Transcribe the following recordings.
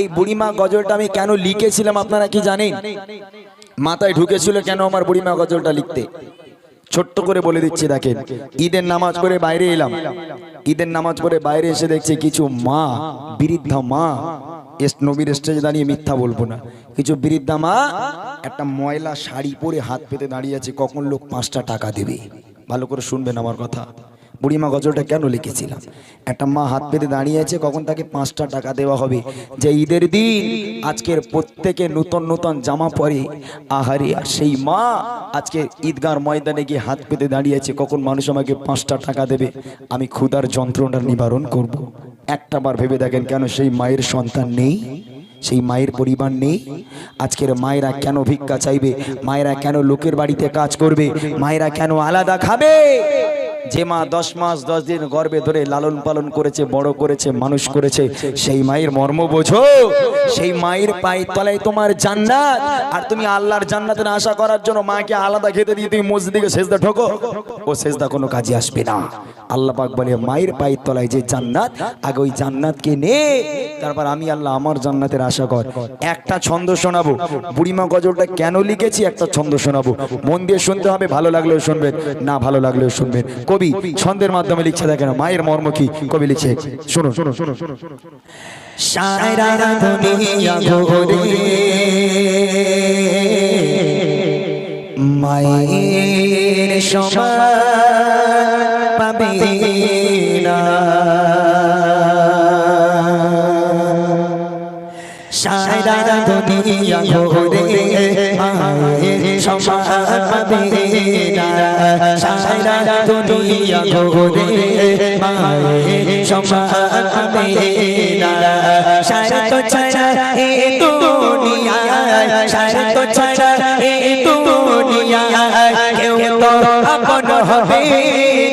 এই বুড়িমা গজলটা আমি কেন লিখেছিলাম আপনারা কি জানেন? মাথায় ঢুকেছিল কেন আমার বুড়িমা গজলটা লিখতে? ছোট্ট করে বলে দিচ্ছি, দেখেন। ঈদের নামাজ পড়ে বাইরে এলাম। ঈদের নামাজ পড়ে বাইরে এসে দেখছি কিছু মা, বৃদ্ধা মা নবীর স্টেজে দাঁড়িয়ে মিথ্যা বলব না। কিছু বৃদ্ধা মা একটা ময়লা শাড়ি পরে হাত পেতে দাঁড়িয়ে আছে, কখন লোক পাঁচটা টাকা দেবে? ভালো করে শুনবেন আমার কথা। বুড়িমা গজলটা কেন লিখেছিলাম? একটা মা হাত পেতে দাঁড়িয়ে আছে কখন তাকে পাঁচটা টাকা দেওয়া হবে? যে ঈদের দিন আজকের প্রত্যেকে নতুন নতুন জামা পরে, আহারে, আর সেই মা আজকে ঈদগার ময়দানে গিয়ে হাত পেতে দাঁড়িয়ে আছে কখন মানুষ আমাকে পাঁচটা টাকা দেবে? আমি ক্ষুধার যন্ত্রণার নিবারণ করব। একটা বার ভেবে দেখেন কেন সেই মায়ের সন্তান নেই? সেই মায়ের পরিবার নেই? আজকের মায়েরা কেন ভিক্ষা চাইবে? মায়েরা কেন লোকের বাড়িতে কাজ করবে? মায়েরা কেন আলাদা খাবে? যে মা দশ মাস দশ দিন গর্বে ধরে লালন পালন করেছে, বড় করেছে, মানুষ করেছে, সেই মায়ের মর্ম বোঝো। সেই মায়ের পায়ের তলায় তোমার জান্নাত। আর তুমি আল্লাহর জান্নাতের আশা করার জন্য মাকে আলাদা খেতে দিয়ে তুমি মসজিদে সেজদা ঠোকো। ও সেজদা কোনো কাজে আসবে না। আল্লাহ পাক বলে, মায়ের পায়ের তলায় যে জান্নাত, আগে ওই জান্নাতকে নে। তারপর আমি আল্লাহ আমার জান্নাতের আশা কর। একটা ছন্দ শোনাবো। বুড়িমা গজলটা কেন লিখেছি? একটা ছন্দ শোনাবো। মন দিয়ে শুনতে হবে, ভালো লাগলেও শুনবেন, না ভালো লাগলেও শুনবেন। কবি ছন্দের মাধ্যমে লিখছে দেখেন, মায়ের মর্ম কি কবি লিখছে। শোনো শোনো শোনো শোনো শোনো সারা দুনিয়া মায়ের সমান পাবে না। মায়ের সমান সারা দুনিয়া ঘুরে মায়ের সমান পাবে সারা তো ছাড়া এ দুনিয়া সারা তো ছাড়া এ দুনিয়া কেউ তো আপন হবে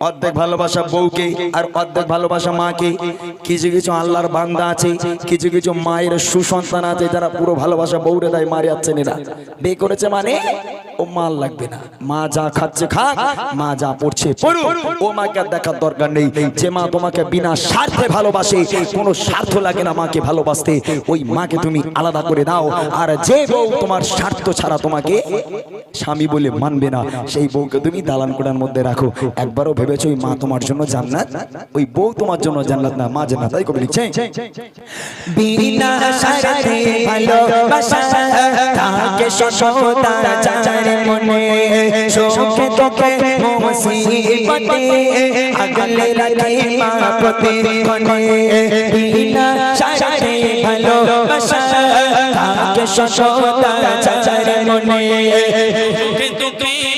অর্ধেক ভালোবাসা বউকে আর অর্ধেক ভালোবাসা মাকে। কিছু কিছু আল্লাহর বান্দা আছে, কিছু কিছু মায়ের সুসন্তান আছে যারা পুরো ভালোবাসা বউরে দেয়, মারি যাচ্ছে না। বিয়ে করেছে মানে? ও মাল লাগবে না। মা যা খাচ্ছে খাক, মা যা পড়ছে পড়ুক। ও মাকে দেখার দরকার নেই। যে মা তোমাকে বিনা স্বার্থে ভালোবাসে, কোনো স্বার্থ লাগে না মাকে ভালোবাসতে। ওই মাকে তুমি আলাদা করে দাও। আর যে বউ তোমার স্বার্থ ছাড়া তোমাকে স্বামী বলে মানবে না, সেই বউকে তুমি দালান কোটার মধ্যে রাখো। একবারও ভেবেছো ওই মা তোমার জন্য জান্নাত? ওই বউ তোমার জন্য জান্নাত না, মা জান্নাত, তাই কবি লিখছে? বিনা স্বার্থে ভালোবাসা, তাকে সততা চাচার মনে সুখে তোকে মুসিবতে আগলে রাখে মা প্রতি ক্ষণে বিনা স্বার্থে ভালোবাসা তাকে সততা চাচার মনে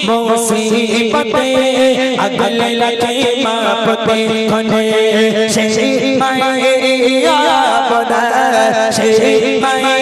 মুসিবতে আগলে রাখে মা প্রতি সেই মায়ের আবদা সেই মায়ের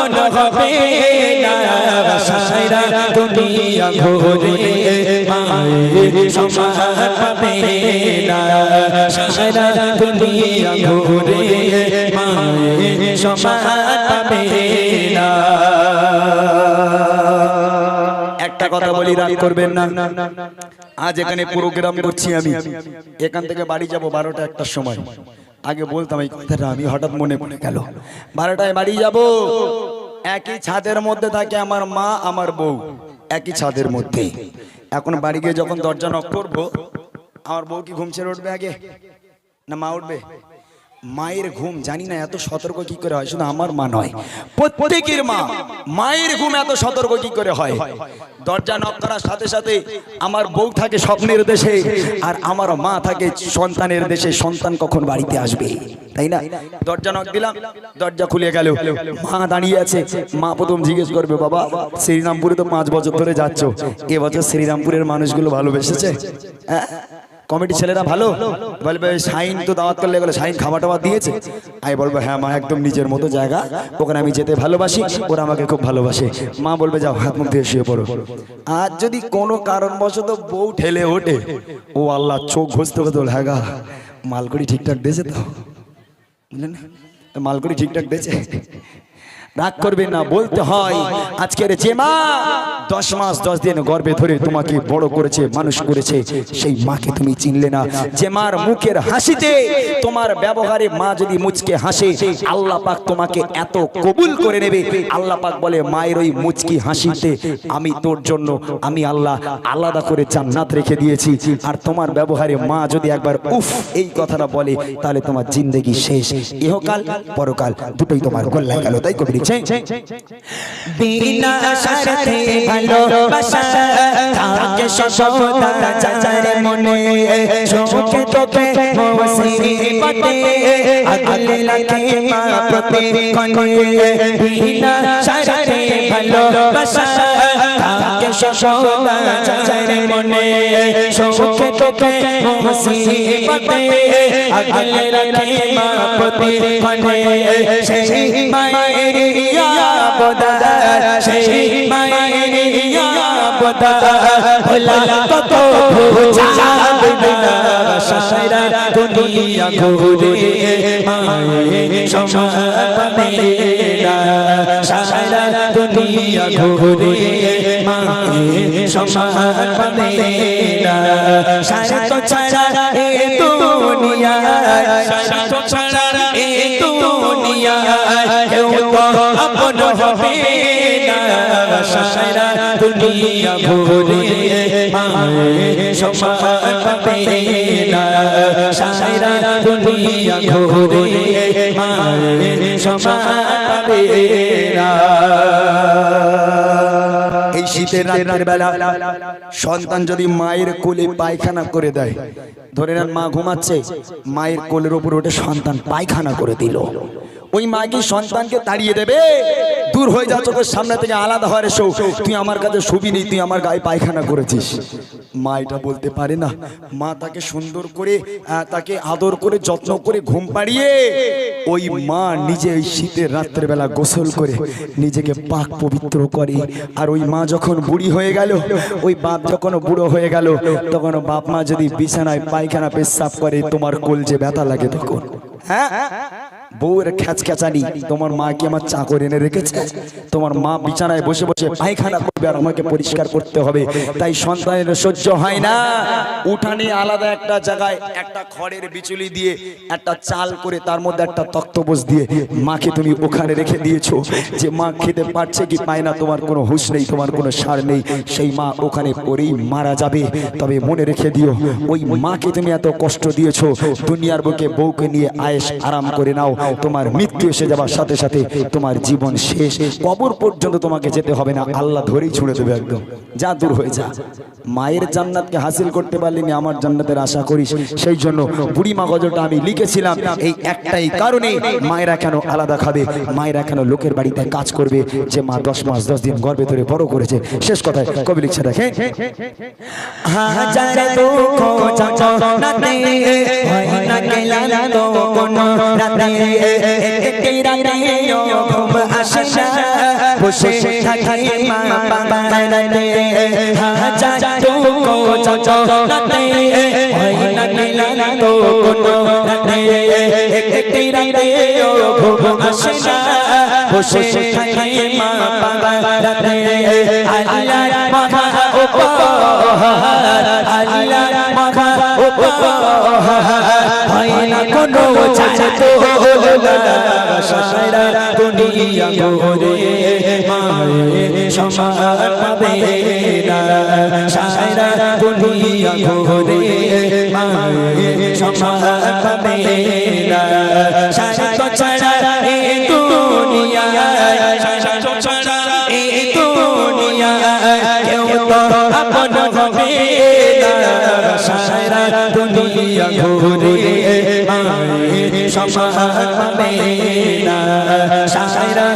দুনিয়া একটা কথা বলি, রাগ করবেন না। আজ এখানে প্রোগ্রাম করছি আমি। এখান থেকে বাড়ি যাব বারোটা একটার সময়। আগে বলতাম এই কথাটা, আমি হঠাৎ মনে পড়ে গেল। বারোটায় বাড়ি যাব। একই ছাদের মধ্যে থাকে আমার মা, আমার বউ। একই ছাদের মধ্যে। এখন বাড়ি গিয়ে যখন দরজা নক করব, আমার বউ কি ঘুম ছেড়ে উঠবে আগে? না মা উঠবে? মায়ের ঘুম, জানি না এত সতর্ক কি করে হয়, শুধু আমার মা নয়, প্রত্যেকের মা, মায়ের ঘুম এত সতর্ক কি করে হয়? দরজা নক করার সাথে সাথে আমার বউ থাকে স্বপ্নের দেশে, আর আমার মা থাকে সন্তানের দেশে, সন্তান কখন বাড়িতে আসবে? তাই না? দরজা নক দিলাম, দরজা খুলে গেল। মা দাঁড়িয়ে আছে, মা প্রথম জিজ্ঞেস করবে, বাবা, শ্রীরামপুরে তো পাঁচ বছর ধরে যাচ্ছ এবছর শ্রীরামপুরের মানুষগুলো ভালোবেসেছে? হ্যাঁ? কমিটি ছেলেরা ভালো? বলবে শাইন তো দাওয়াত করলে গেলে শাইন খাবার টাবার দিয়েছে। আমি বলব হ্যাঁ মা, একদম নিজের মতো জায়গা। ওখানে আমি যেতে ভালোবাসি, ওরা আমাকে খুব ভালোবাসে। মা বলবে, যাও, হাত মুখ দিয়ে শুয়ে পড়ো। আর যদি কোনো কারণবশত বউ ঠেলে ওঠে, ও আল্লাহ, চোখ ঘষতে হতো বলে হ্যাঁ গা, মালকড়ি ঠিকঠাক দিয়েছে তো? বুঝলেন? মালকড়ি ঠিকঠাক দিয়েছে রাগ করবে না, বলতে হয়, আজকের যে মা দশ মাস, দশ দিন গর্বে ধরে তোমাকে বড় করেছে, মানুষ করেছে, সেই মাকে তুমি চিনলে না। যে মার মুখের হাসিতে তোমার ব্যবহারে মা যদি মুচকে হাসে, আল্লাহ পাক তোমাকে এত কবুল করে নেবে। আল্লাহ পাক বলে, মায়ের ওই মুচকি হাসিতে আমি তোর জন্য, আমি আল্লাহ আলাদা করে জান্নাত রেখে দিয়েছি। আর তোমার ব্যবহারে মা যদি একবার উফ এই কথাটা বলে, তাহলে তোমার জিন্দেগি শেষ। ইহকাল, পরকাল, দুটোই তোমার গোল্লায় গেল। তাই কবি বিনা ভালোবাসা থাকে সর্বদা যার মনে। চোখে তোকে মুসিবতে আগলে লাগে মা প্রতিক্ষণে। বিনা স্বার্থে ভালোবাসা সর্বদা যার মনে চোখে তোকে মুসিবতে আগলে লাগে মা প্রতিক্ষণে সেই মায়ের ইয়াবদা সেই মায়ের ইয়াবদা ভোলা কত বুঝাবে না সারা দুনিয়া ঘুরে মায়ের সমানে সারা দুনিয়া ঘুরে মায়ের সমানে সারা তো ছাড়া এ দুনিয়া সারা তো ছাড়া এ দুনিয়া কেউ তো আপন হবে সারা দুনিয়া না। এই শীতের রাতের বেলা সন্তান যদি মায়ের কোলে পায়খানা করে দেয়, ধরে নেন মা ঘুমাচ্ছে, মায়ের কোলের ওপর ওঠে সন্তান পায়খানা করে দিল। ওই মা কি সন্তানকে তাড়িয়ে দেবে? দূর হয়ে যা চোখের সামনে থেকে আলাদা হয় রে সৌ তুই আমার কাছে শুবি নেই তুই আমার গায়ে পায়খানা করেছিস। মা এটা বলতে পারে না। মা তাকে সুন্দর করে তাকে আদর করে, যত্ন করে ঘুম পাড়িয়ে ওই মা নিজে ওই শীতের রাত্রের বেলা গোসল করে নিজেকে পাক পবিত্র করে। আর ওই মা যখন বুড়ি হয়ে গেল, ওই বাপ যখন বুড়ো হয়ে গেল, তখন বাপ মা যদি বিছানায় পায়খানা পেশাব করে, তোমার কোল যে ব্যথা লাগে তখন। হ্যাঁ? বউয়ের খ্যাচ খ্যাচানি তোমার মা কি আমার চাকর এনে রেখেছে? তোমার মা বিছানায় বসে বসে পায়খানা করবে আর আমাকে পরিষ্কার করতে হবে। তাই সন্তানের সহ্য হয় না। উঠানে আলাদা একটা জায়গায় একটা খড়ের বিচুলি দিয়ে একটা চাল করে তার মধ্যে একটা তক্তবোজ দিয়ে মাকে তুমি ওখানে রেখে দিয়েছ। যে মা খেতে পারছে কি পায় না, তোমার কোনো হুঁশ নেই, তোমার কোনো সার নেই। সেই মা ওখানে পরেই মারা যাবে। তবে মনে রেখে দিও, ওই মাকে তুমি এত কষ্ট দিয়েছ। দুনিয়ার বুকে বউকে নিয়ে আয়েস আরাম করে নাও। তোমার মৃত্যু এসে যাবার সাথে সাথে তোমার জীবন শেষ। কবর পর্যন্ত তোমাকে যেতে হবে না, আল্লাহ ধরেই ছুড়ে দেবে একদম। যা দূর হয়ে যা। মায়ের জান্নাতকে হাসিল করতে পারলি না, আমার জান্নাতের আশা করিস। সেই জন্য বুড়ি মা গজলটা আমি লিখেছিলাম, এই একটাই কারণে মায়েরা কেন আলাদা খাবে? মায়েরা কেন লোকের বাড়িতে কাজ করবে? যে মা দশ মাস, দশ দিন গর্বে ধরে বড় করেছে। শেষ কথায় কবি লিখছে দেখে রাতে। একটি রাতে ঘুম আসে না বসে থাকি মা বাবাতে হাজার দুঃখ যন্ত্রণাতে হয় না গেলাম তো কোনো রাতে একটি রাতে ঘুম আসে না বসে থাকি মা বাবাতে আল্লাহ মহা উপহার আল্লাহ মহা উপহার হয় না কোনো ছাড়তো সারা দুনিয়া ঘুরে মায়ের সমান পাবে না সারা দুনিয়া ঘুরে মায়ের সমান পাবে না সারা ছাড়া এই দুনিয়া, সারা ছাড়া এই দুনিয়া, কেউ তো আপন হবে না। সারা দুনিয়া ঘুরে সমাহার পাবে না সারা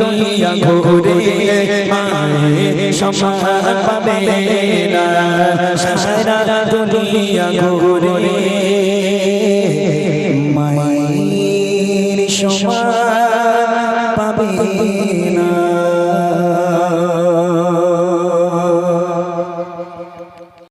দুনিয়া ঘুরে মায়ে সমাহার পাবে না সারা দুনিয়া ঘুরে মায়ের সমাহার